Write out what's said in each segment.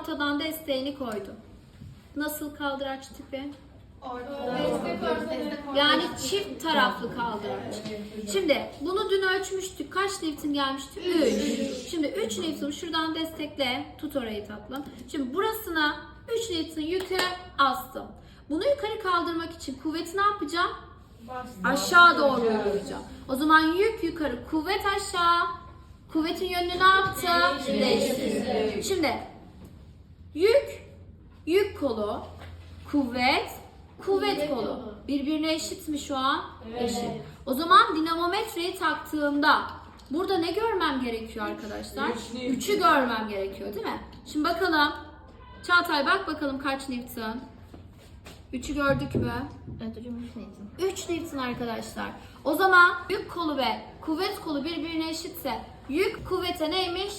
ortadan desteğini koydu. Nasıl kaldıraç tipi? Yani çift taraflı kaldıraç. Şimdi bunu dün ölçmüştük. Kaç Newton gelmişti? 3. Şimdi 3 Newton şuradan destekle. Tut orayı tatlım. Şimdi burasına 3 Newton yükü astım. Bunu yukarı kaldırmak için kuvveti ne yapacağım? Aşağı doğru uygulayacağım. O zaman yük yukarı, kuvvet aşağı. Kuvvetin yönünü ne yaptı? Değiştirdi. Şimdi yük, yük kolu, kuvvet, kuvvet kolu. Birbirine eşit mi şu an? Eşit. O zaman dinamometreyi taktığımda burada ne görmem gerekiyor arkadaşlar? Üçü görmem gerekiyor değil mi? Şimdi bakalım. Çağatay bak bakalım kaç Newton? Üçü gördük mü? Evet hocam 3 Newton. 3 Newton arkadaşlar. O zaman yük kolu ve kuvvet kolu birbirine eşitse yük kuvvete neymiş?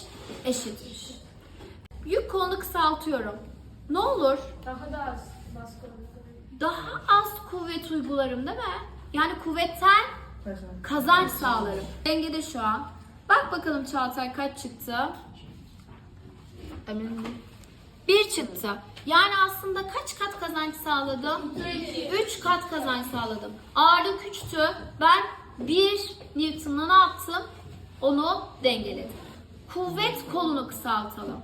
Eşitmiş. Yük kolunu kısaltıyorum. Ne olur? Daha da az baskı olur. Daha az kuvvet uygularım değil mi? Yani kuvvetten kazanç sağlarım. Dengede şu an. Bak bakalım Çağatay kaç çıktı? Eminim değil. Bir çıktı. Yani aslında kaç kat kazanç sağladım? 3 kat kazanç sağladım. Ağırlık 3'tü. Ben 1 Newton'la ne yaptım? Onu dengeledim. Kuvvet kolunu kısaltalım.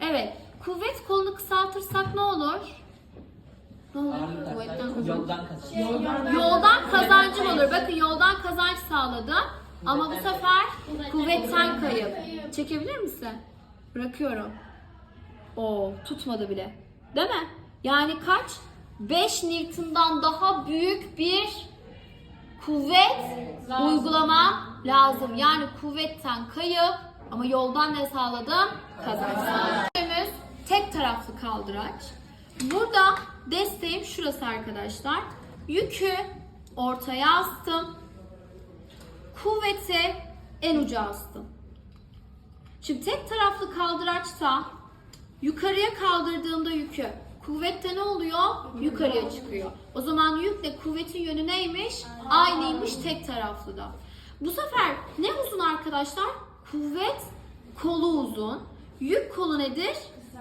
Evet. Kuvvet kolunu kısaltırsak ne olur? Ne olur? Kuvvetten kazanç. Yoldan kazanıyor. Yoldan kazancım olur. Bakın yoldan kazanç sağladım. Ama bu sefer kuvvetten kayıp. Çekebilir misin? Bırakıyorum. Oo tutmadı bile. Değil mi? Yani kaç? 5 Newton'dan daha büyük bir kuvvet uygulama lazım. Yani kuvvetten kayıp ama yoldan ne sağladım? Kazanç sağladım. Tek taraflı kaldıraç. Burada desteğim şurası arkadaşlar. Yükü ortaya astım. Kuvveti en uca astım. Şimdi tek taraflı kaldıraçta yukarıya kaldırdığımda yükü kuvvette ne oluyor? Yukarıya çıkıyor. O zaman yükle kuvvetin yönü neymiş? Aynıymış tek taraflı da. Bu sefer ne uzun arkadaşlar? Kuvvet kolu uzun. Yük kolu nedir?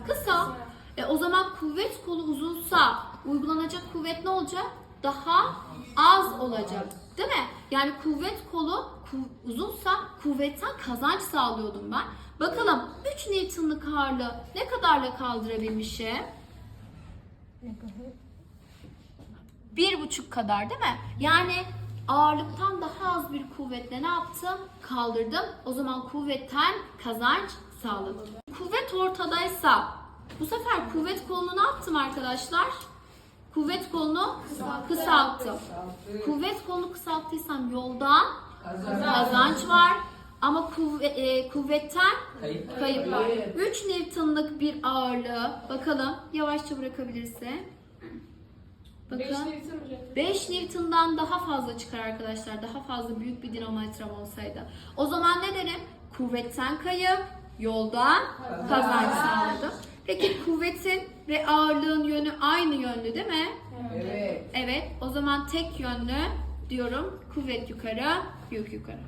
Kısa. E, o zaman kuvvet kolu uzunsa uygulanacak kuvvet ne olacak? Daha az olacak. Değil mi? Yani kuvvet kolu uzunsa kuvvetten kazanç sağlıyordum ben. Bakalım 3 Newton'lık ağırlığı ne kadarla kaldırabilmişim? Bir buçuk kadar değil mi? Yani ağırlıktan daha az bir kuvvetle ne yaptım? Kaldırdım. O zaman kuvvetten kazanç sağladım. Kuvvet ortadaysa bu sefer kuvvet kolunu ne yaptım arkadaşlar? Kuvvet kolunu kısalttım. Kuvvet kolunu kısalttıysam yoldan kazanç var. Ama kuvve- e, kuvvetten Kayıp. var. 3 Newton'lık bir ağırlığı bakalım yavaşça bırakabilirsin. Bakın 5 Newton hocam. 5 Newton'dan daha fazla çıkar arkadaşlar. Daha fazla büyük bir dinamometrem olsaydı. O zaman ne derim? Kuvvetten kayıp, yoldan kazanç sağladım. Peki kuvvetin ve ağırlığın yönü aynı yönlü değil mi? Evet. Evet. O zaman tek yönlü diyorum. Kuvvet yukarı, yük yukarı.